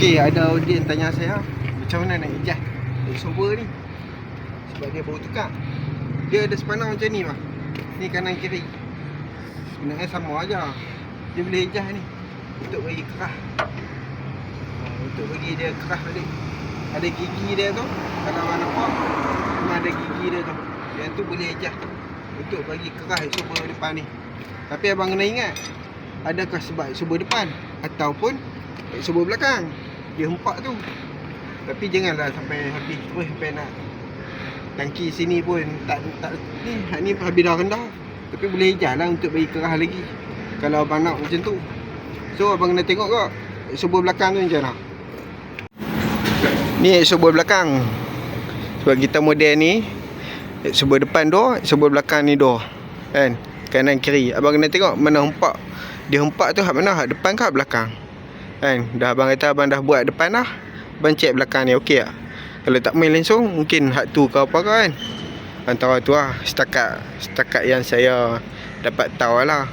Okey, ada audiens tanya saya macam mana nak ijaz voiceover ni. Sebab dia baru tukar. Dia ada sepanang macam ni mah. Ni kanan kiri. Sebenarnya sama aja. Dia boleh ijaz ni. Untuk bagi kerah. Ha, untuk bagi dia kerah balik. Ada gigi dia tu. Kalau awak nampak. Ada gigi dia tu. Yang tu boleh ijaz. Untuk bagi kerah voiceover depan ni. Tapi abang kena ingat. Adakah sebab voiceover depan. Ataupun voiceover belakang. Dia empat tu. Tapi janganlah sampai habis terus sampai nak tangki sini pun tak tak ni hak ni habis dah rendah. Tapi boleh ijaz lah untuk bagi kerah lagi. Kalau abang nak macam tu. So abang kena tengok kak Voiceover belakang tu macam mana. Ni voiceover belakang. Sebab kita model ni voiceover depan doh, voiceover belakang ni doh. Kan? Kanan kiri. Abang kena tengok mana hempak. Dia hempak tu hak mana? Hak depan ke hak belakang? Kan? Dah abang kata abang dah buat depan dah. Abang check belakang ni okey tak? Kalau tak main langsung mungkin hak tu ke apa kan? Antara tu lah setakat setakat yang saya dapat tahu lah.